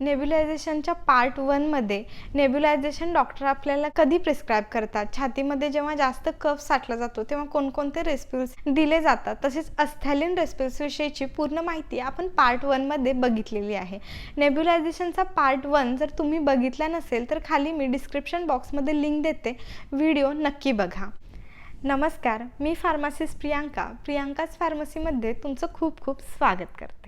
नेब्युलायझेशनच्या part वनमध्ये नेब्युलायझेशन doctor आपल्याला कधी प्रिस्क्राईब करतात? छातीमध्ये जेव्हा जास्त कफ साठला जातो तेव्हा कोणकोणते रेस्पिल्स दिले जातात? तसेच अस्थॅलिन रेस्पिल्सविषयीची पूर्ण माहिती आपण पार्ट वनमध्ये बघितलेली आहे. नेब्युलायझेशनचा पार्ट वन जर तुम्ही बघितला नसेल तर खाली मी डिस्क्रिप्शन बॉक्समध्ये लिंक देते. व्हिडिओ नक्की बघा. नमस्कार मी फार्मासिस्ट प्रियांका. प्रियांकाच फार्मसीमध्ये तुमचं खूप खूप स्वागत करते.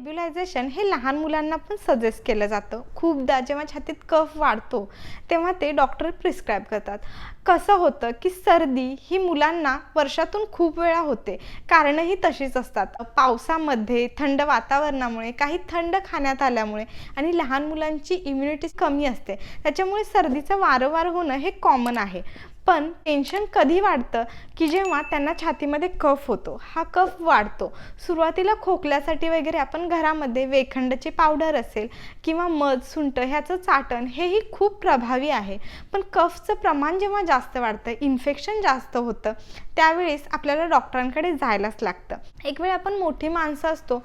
नेब्युलायझेशन हे लहान मुलांना पण सजेस्ट केलं जातं. खूपदा जेव्हा छातीत कफ वाढतो तेव्हा ते डॉक्टर प्रिस्क्राईब करतात. कसं होतं की सर्दी ही मुलांना वर्षातून खूप वेळा होते. कारणंही तशीच असतात. पावसामध्ये थंड वातावरणामुळे काही थंड खाण्यात आल्यामुळे आणि लहान मुलांची इम्युनिटी कमी असते. त्याच्यामुळे सर्दीचं वारंवार होणं हे कॉमन आहे. पण टेन्शन कधी वाढतं की जेव्हा त्यांना छातीमध्ये कफ होतो हा कफ वाढतो. सुरुवातीला खोकल्यासाठी वगैरे आपण घरामध्ये वेखंडची पावडर असेल किंवा मध सुंट ह्याचं चाटण हेही खूप प्रभावी आहे. पण कफचं प्रमाण जेव्हा जास्त वाढतं इन्फेक्शन जास्त होतं त्यावेळेस आपल्याला डॉक्टरांकडे जायलाच लागतं. एक वेळ आपण मोठी माणसं असतो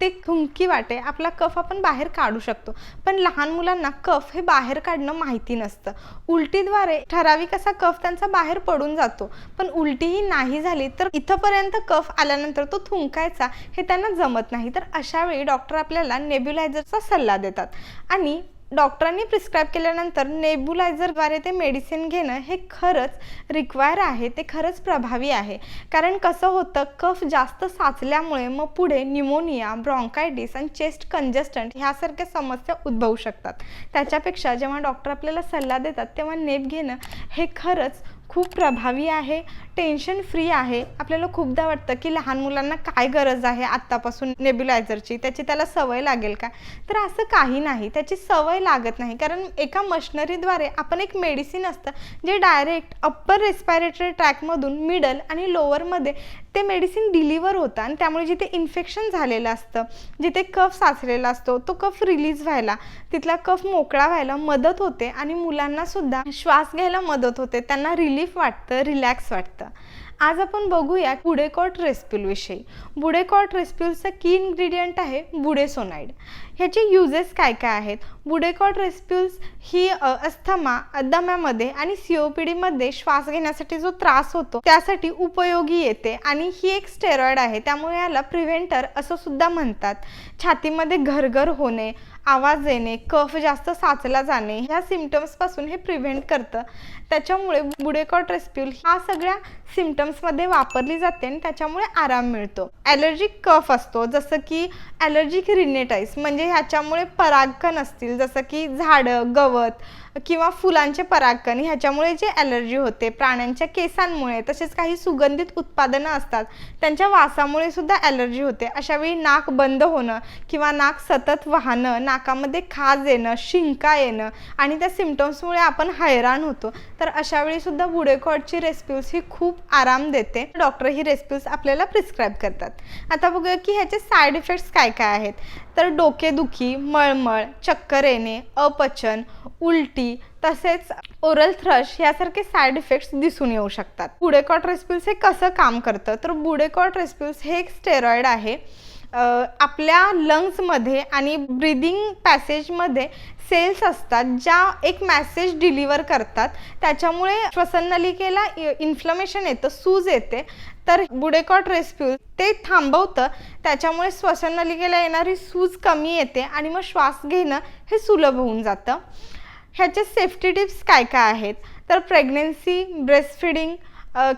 ते थुंकी वाटे आपला कफ आपण बाहेर काढू शकतो. पण लहान मुलांना कफ हे बाहेर काढणं माहिती नसतं. उलटीद्वारे ठराविक असा कफ त्यांचा बाहेर पडून जातो. पण उलटीही नाही झाली तर इथंपर्यंत कफ आल्यानंतर तो थुंकायचा हे त्यांना जमत नाही. तर अशा वेळी डॉक्टर आपल्याला नेब्युलायझरचा सल्ला देतात. आणि डॉक्टरांनी प्रिस्क्राईब केल्यानंतर नेब्युलायझरद्वारे ते मेडिसिन घेणं हे खरंच रिक्वायर आहे ते खरंच प्रभावी आहे. कारण कसं होतं कफ जास्त साचल्यामुळे मग पुढे न्यूमोनिया ब्रॉन्कायटिस आणि चेस्ट कंजस्टंट ह्यासारख्या समस्या उद्भवू शकतात. त्याच्यापेक्षा जेव्हा डॉक्टर आपल्याला सल्ला देतात तेव्हा नेप घेणं हे खरंच खूप प्रभावी आहे टेन्शन फ्री आहे. आपल्याला खूपदा वाटतं की लहान मुलांना काय गरज आहे आत्तापासून नेब्युलायझरची त्याची त्याला सवय लागेल का? तर असं काही नाही. त्याची सवय लागत नाही. कारण एका मशनरीद्वारे आपण एक मेडिसिन असतं जे डायरेक्ट अप्पर रेस्पायरेटरी ट्रॅकमधून मिडल आणि लोअरमध्ये ते मेडिसिन डिलिव्हर होतं आणि त्यामुळे जिथे इन्फेक्शन झालेलं असतं जिथे कफ साचलेला असतो तो कफ रिलीज व्हायला तिथला कफ मोकळा व्हायला मदत होते आणि मुलांनासुद्धा श्वास घ्यायला मदत होते. त्यांना रिलीफ वाटतं रिलॅक्स वाटतं. आज आपण बघूया बुडेकॉट रेस्प्यूलविषयी बुडेकॉट रेस्प्यूलचं की इन्ग्रेडियंट आहे बुडेसोनाईड ह्याचे युजेस काय काय आहेत? बुडेकॉट रेस्प्यूल्स ही अस्थमा दम्यामध्ये आणि सी ओ पी डीमध्ये श्वास घेण्यासाठी जो त्रास होतो त्यासाठी उपयोगी येते आणि ही एक स्टेरॉइड आहे. त्यामुळे याला प्रिव्हेंटर असं सुद्धा म्हणतात. छातीमध्ये घरघर होणे आवाज येणे कफ जास्त साचला जाणे ह्या सिमटम्सपासून हे प्रिव्हेंट करतं. त्याच्यामुळे बुडेकॉट रेस्प्यूल हा सगळ्या सिमटम्समध्ये वापरली जाते आणि त्याच्यामुळे आराम मिळतो. ॲलर्जिक कफ असतो जसं की ॲलर्जिक रिनेटाईस म्हणजे म्हणजे ह्याच्यामुळे परागकण असतील जसं की झाडं गवत किंवा फुलांचे परागकण ह्याच्यामुळे जे ॲलर्जी होते प्राण्यांच्या केसांमुळे तसेच काही सुगंधित उत्पादनं असतात त्यांच्या वासामुळे सुद्धा ॲलर्जी होते. अशावेळी नाक बंद होणं किंवा नाक सतत वाहणं नाकामध्ये खाज येणं शिंका येणं आणि त्या सिमटम्समुळे आपण हैराण होतो. तर अशावेळी सुद्धा बुडेकॉटची रेस्प्यूल्स ही खूप आराम देते. डॉक्टर ही रेस्प्यूल्स आपल्याला प्रिस्क्राईब करतात. आता बघूया की ह्याचे साईड इफेक्ट्स काय काय आहेत. तर डोकेदुखी मळमळ चक्कर येणे अपचन उलटी तसेच ओरल थ्रश यासारखे साईड इफेक्ट्स दिसून येऊ शकतात. बुडेकॉट रेस्प्यूल्स हे कसं काम करतं? तर बुडेकॉट रेस्प्यूल्स हे एक स्टेरॉइड आहे. आपल्या लंग्समध्ये आणि ब्रिदिंग पॅसेजमध्ये सेल्स असतात ज्या एक मॅसेज डिलिव्हर करतात. त्याच्यामुळे श्वसननलिकेला इन्फ्लमेशन येतं सूज येते. तर बुडेकॉट रेस्प्यूल ते थांबवतं. त्याच्यामुळे श्वसननलिकेला येणारी सूज कमी येते आणि मग श्वास घेणं हे सुलभ होऊन जातं. ह्याचे सेफ्टी टिप्स काय काय आहेत? तर प्रेग्नेन्सी ब्रेस्ट फिडिंग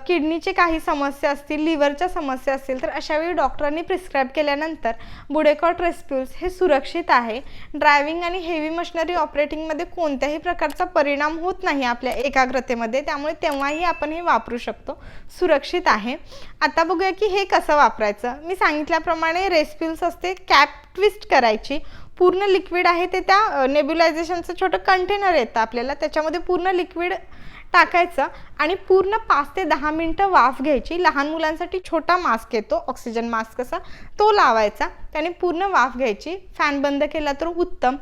किडनीचे काही समस्या असतील लिव्हरच्या समस्या असतील तर अशावेळी डॉक्टरांनी प्रिस्क्राईब केल्यानंतर बुडेकॉट रेस्प्यूल्स हे सुरक्षित आहे. ड्रायव्हिंग आणि हेवी मशिनरी ऑपरेटिंगमध्ये कोणत्याही प्रकारचा परिणाम होत नाही आपल्या एकाग्रतेमध्ये. त्यामुळे तेव्हाही आपण हे वापरू शकतो. सुरक्षित आहे. आता बघूया की हे कसं वापरायचं? मी सांगितल्याप्रमाणे रेस्प्यूल्स असते कॅप ट्विस्ट करायची. पूर्ण लिक्विड आहे ते त्या नेब्युलायझेशनचं छोटं कंटेनर येतं आपल्याला त्याच्यामध्ये पूर्ण लिक्विड टाकायचं आणि पूर्ण पाच ते दहा मिनटं वाफ घ्यायची. लहान मुलांसाठी छोटा मास्क येतो ऑक्सिजन मास्क असा. तो लावायचा. त्याने पूर्ण वाफ घ्यायची. फॅन बंद केला तर उत्तम.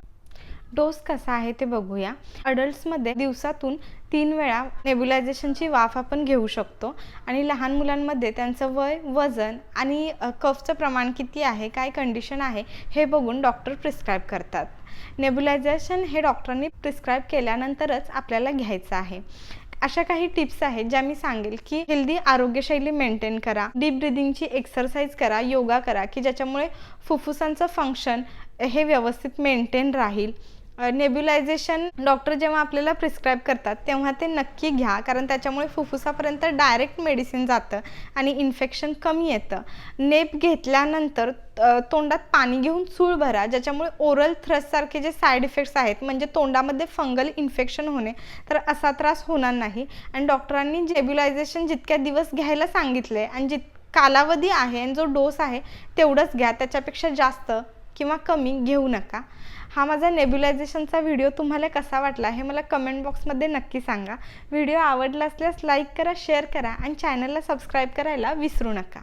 डोस कसा आहे ते बघूया. अडल्ट्समध्ये दिवसातून तीन वेळा नेब्युलायझेशनची वाफ आपण घेऊ शकतो. आणि लहान मुलांमध्ये त्यांचं वय वजन आणि कफचं प्रमाण किती आहे काय कंडिशन आहे हे बघून डॉक्टर प्रिस्क्राईब करतात. नेब्युलायझेशन हे डॉक्टरांनी प्रिस्क्राईब केल्यानंतरच आपल्याला घ्यायचं आहे. अशा काही टिप्स आहेत ज्या मी सांगेल की हेल्दी आरोग्यशैली मेंटेन करा डीप ब्रिदिंगची एक्सरसाइज करा योगा करा की ज्याच्यामुळे फुफ्फुसांचं फंक्शन हे व्यवस्थित मेंटेन राहील. नेब्युलायझेशन डॉक्टर जेव्हा आपल्याला प्रिस्क्राईब करतात तेव्हा ते नक्की घ्या. कारण त्याच्यामुळे फुफ्फुसापर्यंत डायरेक्ट मेडिसिन जातं आणि इन्फेक्शन कमी येतं. नेप घेतल्यानंतर तोंडात पाणी घेऊन चूळ भरा. ज्याच्यामुळे ओरल थ्रससारखे जे साईड इफेक्ट्स आहेत म्हणजे तोंडामध्ये फंगल इन्फेक्शन होणे तर असा त्रास होणार नाही. आणि डॉक्टरांनी नेब्युलायझेशन जितक्या दिवस घ्यायला सांगितले आणि जित कालावधी आहे आणि जो डोस आहे तेवढंच घ्या. त्याच्यापेक्षा जास्त किंवा कमी घेऊ नका. हा माझा नेब्युलायझेशनचा व्हिडिओ तुम्हाला कसा वाटला हे मला कमेंट बॉक्समध्ये नक्की सांगा. व्हिडिओ आवडला असल्यास लाईक करा शेअर करा आणि चॅनलला सबस्क्राईब करायला विसरू नका.